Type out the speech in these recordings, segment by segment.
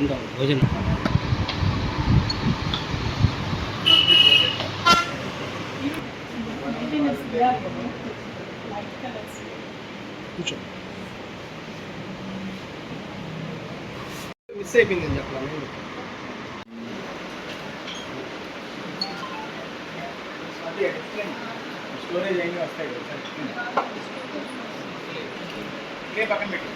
ఇంకా భోజనం కూర్చో మిస్ అయిపోయిందని చెప్పాలి? స్టోరేజ్ అన్నీ వస్తాయి కదా పక్కన పెట్టి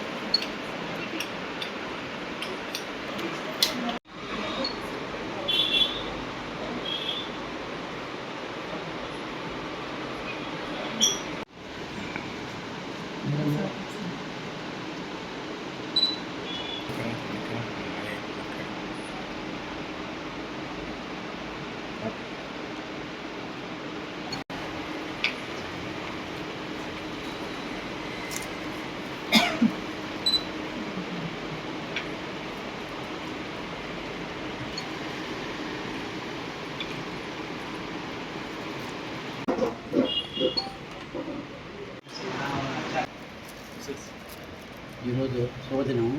ఈరోజు శుభదినం.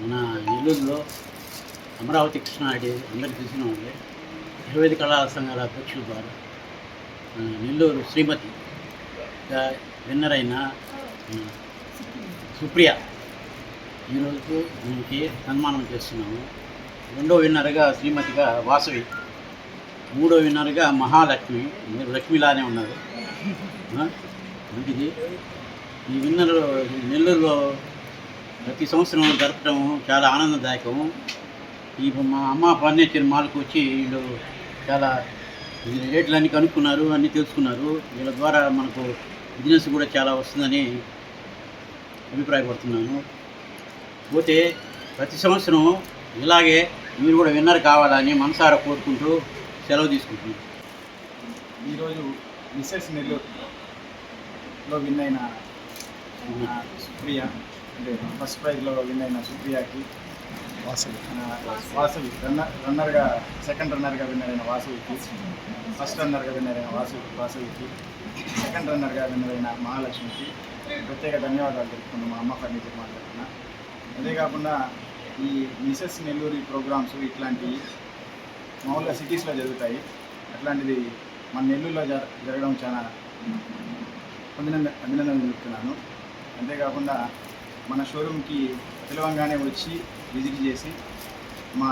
మన నెల్లూరులో అమరావతి కృష్ణాడి అందరికీ తెలిసిన వాళ్ళే. ఇరవై ఐదు కళా సంఘాల అధ్యక్షులు వారు నెల్లూరు శ్రీమతి విన్నర్ అయిన సుప్రియ ఈరోజు దీనికి సన్మానం చేస్తున్నాము. రెండో విన్నర్గా శ్రీమతిగా వాసవి మూడో విన్నర్గా మహాలక్ష్మి మీరు లక్ష్మిలానే ఉన్నారు. మంచిది ఈ విన్నర్ నెల్లూరులో ప్రతి సంవత్సరం జరపడం చాలా ఆనందదాయకము. ఈ మా అమ్మ ఫర్నిచర్ మాల్కి వచ్చి వీళ్ళు చాలా రేట్లు అన్నీ కనుక్కున్నారు అన్నీ తెలుసుకున్నారు. వీళ్ళ ద్వారా మనకు బిజినెస్ కూడా చాలా వస్తుందని అభిప్రాయపడుతున్నాను. పోతే ప్రతి సంవత్సరం ఇలాగే మీరు కూడా విన్నర్ కావాలని మనసారా కోరుకుంటూ సెలవు తీసుకుంటున్నాను ఈరోజు మిస్సెస్ నెల్లూరులో విన్ అయిన సుప్రియ అంటే ఫస్ట్ ప్రైజ్లో విన్ అయిన సుప్రియకి వాసవి వాసవి రన్నర్ రన్నర్గా సెకండ్ రన్నర్గా విన్ అయిన వాసవికి ఫస్ట్ రన్నర్గా విన్ అయిన వాసు వాసవికి సెకండ్ రన్నర్గా విన్ అయిన మహాలక్ష్మికి ప్రత్యేక ధన్యవాదాలు తెలుపుకున్నాం మా అమ్మ ఫర్నిచర్ మాట్లాడుతున్నా. అదే కాకుండా ఈ మిసెస్ నెల్లూరి ప్రోగ్రామ్స్ ఇట్లాంటివి మామూలుగా సిటీస్లో జరుగుతాయి. అట్లాంటిది మన నెల్లూరులో జరగడం చాలా అభినందన అభినందనలు చెప్తున్నాను అంతేకాకుండా మన షోరూమ్కి పిలవంగానే వచ్చి విజిట్ చేసి మా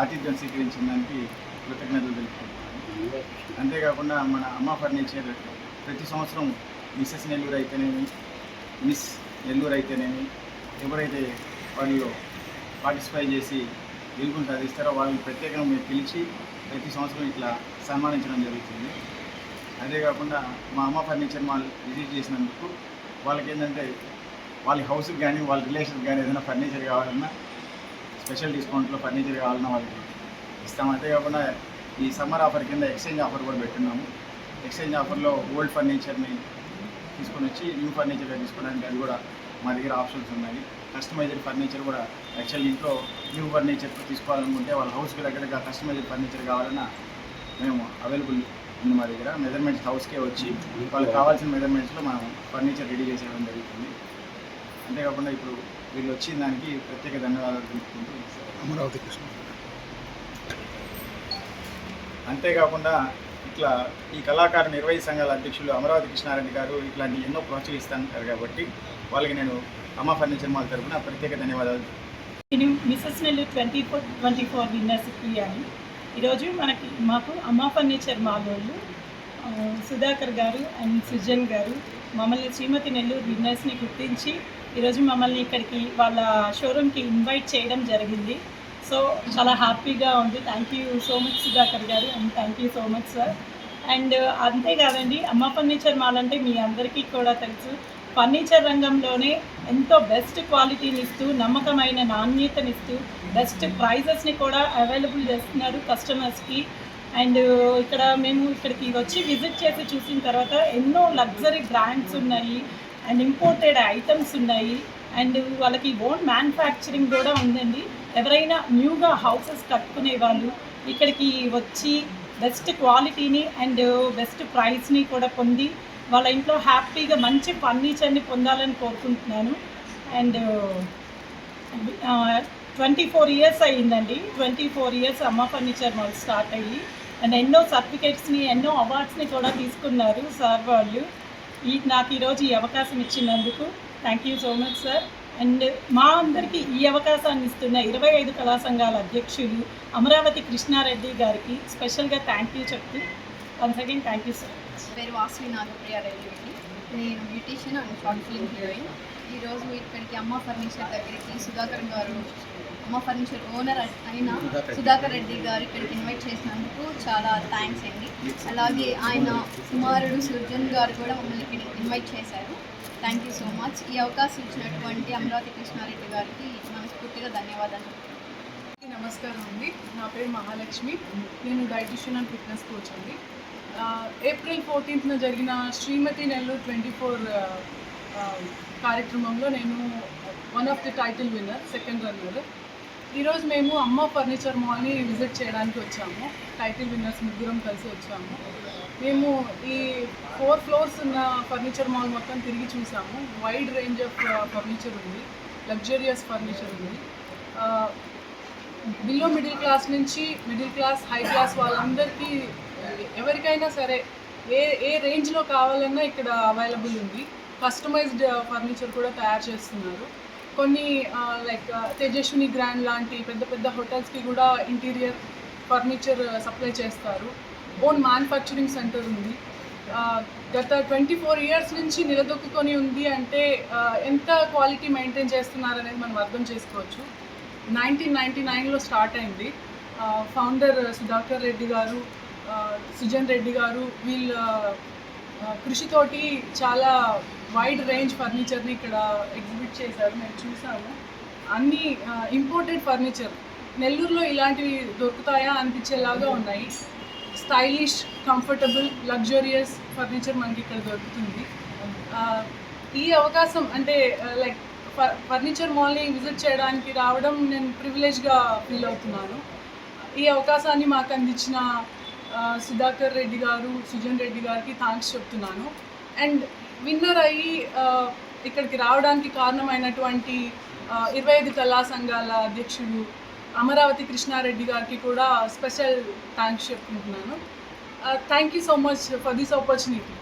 ఆతిథ్యం స్వీకరించిన దానికి కృతజ్ఞతలు తెలుపుకుంటున్నాను అంతేకాకుండా మన అమ్మ ఫర్నిచర్ ప్రతి సంవత్సరం మిస్సెస్ నెల్లూరు అయితేనేమి మిస్ నెల్లూరు అయితేనేమి ఎవరైతే వాళ్ళు పార్టిసిపై చేసి వీలుకుంటే అది ఇస్తారో వాళ్ళని ప్రత్యేకంగా మీరు పిలిచి ప్రతి సంవత్సరం ఇట్లా సన్మానించడం జరుగుతుంది. అదే కాకుండా మా అమ్మ ఫర్నిచర్ మాల్ విజిట్ చేసినందుకు వాళ్ళకి ఏంటంటే వాళ్ళ హౌస్కి కానీ వాళ్ళ రిలేషన్కి కానీ ఏదైనా ఫర్నిచర్ కావాలన్నా స్పెషల్ డిస్కౌంట్లో ఫర్నిచర్ కావాలన్నా వాళ్ళకి ఇస్తాం. అంతే కాకుండా ఈ సమ్మర్ ఆఫర్ కింద ఎక్స్చేంజ్ ఆఫర్ కూడా పెట్టున్నాము. ఎక్స్చేంజ్ ఆఫర్లో ఓల్డ్ ఫర్నిచర్ని తీసుకొని వచ్చి న్యూ ఫర్నిచర్గా తీసుకోవడానికి అది కూడా మా దగ్గర ఆప్షన్స్ ఉన్నాయి. కస్టమైజ్డ్ ఫర్నిచర్ కూడా యాక్చువల్ ఇంట్లో న్యూ ఫర్నిచర్ తీసుకోవాలనుకుంటే వాళ్ళ హౌస్కి దగ్గరగా కస్టమైజ్డ్ ఫర్నిచర్ కావాలన్నా మేము అవైలబుల్ ఉంది మా దగ్గర. మెజర్మెంట్స్ హౌస్కే వచ్చి వాళ్ళకి కావాల్సిన మెజర్మెంట్స్లో మనం ఫర్నిచర్ రెడీ చేసేయడం జరుగుతుంది. అంతేకాకుండా ఇప్పుడు వీళ్ళు వచ్చిన దానికి ప్రత్యేక ధన్యవాదాలు తెలుపుకుంటూ అమరావతి కృష్ణ అంతేకాకుండా ఇట్లా ఈ కళాకారు నిర్వహి సంఘాల అధ్యక్షులు అమరావతి కృష్ణారెడ్డి గారు ఇట్లాంటి ఎన్నో ప్రోత్సహిస్తాను కాబట్టి వాళ్ళకి నేను అమ్మ ఫర్నిచర్ మాల్ తరఫున ప్రత్యేక ధన్యవాదాలు. Mrs Nellore twenty four twenty four winners అని. ఈరోజు మనకి మాకు అమ్మా ఫర్నిచర్ మాల్ వాళ్ళు సుధాకర్ గారు అండ్ సుజన్ గారు మమ్మల్ని శ్రీమతి నెల్లూరు విన్నర్స్ని గుర్తించి ఈరోజు మమ్మల్ని ఇక్కడికి వాళ్ళ షోరూమ్కి ఇన్వైట్ చేయడం జరిగింది. సో చాలా హ్యాపీగా ఉంది. Thank you so much Sudhakar garu and thank you so much sir and అంతేకాదండి అమ్మ ఫర్నిచర్ మాల్ అంటే మీ అందరికీ కూడా తెలుసు. ఫర్నిచర్ రంగంలోనే ఎంతో బెస్ట్ క్వాలిటీని ఇస్తూ నమ్మకమైన నాణ్యతనిస్తూ బెస్ట్ ప్రైజెస్ని కూడా అవైలబుల్ చేస్తున్నారు కస్టమర్స్కి. అండ్ ఇక్కడ మేము ఇక్కడికి వచ్చి విజిట్ చేసి చూసిన తర్వాత ఎన్నో లగ్జరీ బ్రాండ్స్ ఉన్నాయి అండ్ ఇంపోర్టెడ్ ఐటమ్స్ ఉన్నాయి అండ్ వాళ్ళకి ఓన్ మ్యానుఫ్యాక్చరింగ్ కూడా ఉందండి. ఎవరైనా న్యూగా హౌసెస్ కట్టుకునే వాళ్ళు ఇక్కడికి వచ్చి బెస్ట్ క్వాలిటీని అండ్ బెస్ట్ ప్రైస్ని కూడా పొంది వాళ్ళ ఇంట్లో హ్యాపీగా మంచి ఫర్నిచర్ని పొందాలని కోరుకుంటున్నాను. అండ్ ట్వంటీ ఫోర్ ఇయర్స్ అయ్యిందండి. Twenty four years Amma furniture mall start అయ్యి అండ్ ఎన్నో సర్టిఫికేట్స్ని ఎన్నో అవార్డ్స్ని కూడా తీసుకున్నారు సార్ వాళ్ళు. ఈ నాకు ఈరోజు ఈ అవకాశం ఇచ్చినందుకు thank you so much sir. And మా అందరికీ ఈ అవకాశాన్ని ఇస్తున్న ఇరవై ఐదు కళా సంఘాల అధ్యక్షులు అమరావతి కృష్ణారెడ్డి గారికి స్పెషల్గా థ్యాంక్ యూ చెప్తూ once again thank you sir పేరు వాసవి నాగప్రియ రెడ్డి నేను beautician and short film heroine ఈరోజు ఇక్కడికి అమ్మ ఫర్నిచర్ దగ్గరికి సుధాకర్ గారు అమ్మ ఫర్నిచర్ ఓనర్ అయిన సుధాకర్ రెడ్డి గారు ఇక్కడికి ఇన్వైట్ చేసినందుకు చాలా థ్యాంక్స్ అండి. అలాగే ఆయన కుమారుడు సుర్జన్ గారు కూడా మమ్మల్ని ఇక్కడికి ఇన్వైట్ చేశారు. థ్యాంక్ యూ సో మచ్ ఈ అవకాశం ఇచ్చినటువంటి అమరావతి కృష్ణారెడ్డి గారికి మనస్ఫూర్తిగా ధన్యవాదాలు. నమస్కారం అండి. నా పేరు మహాలక్ష్మి. నేను డైటిషియన్ అండ్ ఫిట్నెస్ కోచ్ అండి. ఏప్రిల్ ఫోర్టీన్త్న జరిగిన శ్రీమతి నెల్లూరు ట్వంటీ ఫోర్ కార్యక్రమంలో నేను one of the title winner second runner. ఈరోజు మేము అమ్మ ఫర్నిచర్ మాల్ని విజిట్ చేయడానికి వచ్చాము. టైటిల్ విన్నర్స్ ముగ్గురం కలిసి వచ్చాము. మేము ఈ ఫోర్ ఫ్లోర్స్ ఉన్న ఫర్నిచర్ మాల్ మొత్తం తిరిగి చూసాము. వైడ్ రేంజ్ ఆఫ్ ఫర్నిచర్ ఉంది. లగ్జరియస్ ఫర్నిచర్ ఉంది. బిలో మిడిల్ క్లాస్ నుంచి మిడిల్ క్లాస్ హై క్లాస్ వాళ్ళందరికీ ఎవరికైనా సరే ఏ ఏ రేంజ్లో కావాలన్నా ఇక్కడ అవైలబుల్ ఉంది. కస్టమైజ్డ్ ఫర్నిచర్ కూడా తయారు చేస్తున్నారు. కొన్ని లైక్ తేజస్విని గ్రాండ్ లాంటి పెద్ద పెద్ద హోటల్స్కి కూడా ఇంటీరియర్ ఫర్నిచర్ సప్లై చేస్తారు. ఓన్ మ్యానుఫ్యాక్చరింగ్ సెంటర్ ఉంది. గత ట్వంటీ ఫోర్ ఇయర్స్ నుంచి నిలదొక్కుకొని ఉంది అంటే ఎంత క్వాలిటీ మెయింటైన్ చేస్తున్నారు అనేది మనం అర్థం చేసుకోవచ్చు. నైన్టీన్ నైన్టీ నైన్లో స్టార్ట్ అయింది. ఫౌండర్ సుధాకర్ రెడ్డి గారు సుజన్ రెడ్డి గారు వీళ్ళ కృషితోటి చాలా వైడ్ రేంజ్ ఫర్నిచర్ని ఇక్కడ ఎగ్జిబిట్ చేశారు మేము చూసాము అన్ని ఇంపోర్టెడ్ ఫర్నిచర్ నెల్లూరులో ఇలాంటివి దొరుకుతాయా అనిపించేలాగా ఉన్నాయి. స్టైలిష్ కంఫర్టబుల్ లగ్జరియస్ ఫర్నిచర్ మనకి ఇక్కడ దొరుకుతుంది. ఈ అవకాశం అంటే లైక్ ఫర్నిచర్ మాల్ని విజిట్ చేయడానికి రావడం నేను ప్రివిలేజ్గా ఫీల్ అవుతున్నాను. ఈ అవకాశాన్ని మాకు అందించిన సుధాకర్ రెడ్డి గారు సుజన్ రెడ్డి గారికి థ్యాంక్స్ చెప్తున్నాను. అండ్ విన్నర్ అయ్యి ఇక్కడికి రావడానికి కారణమైనటువంటి ఇరవై ఐదు కళా సంఘాల అధ్యక్షుడు అమరావతి కృష్ణారెడ్డి గారికి కూడా స్పెషల్ థ్యాంక్స్ చెప్పుకుంటున్నాను. Thank you so much for this opportunity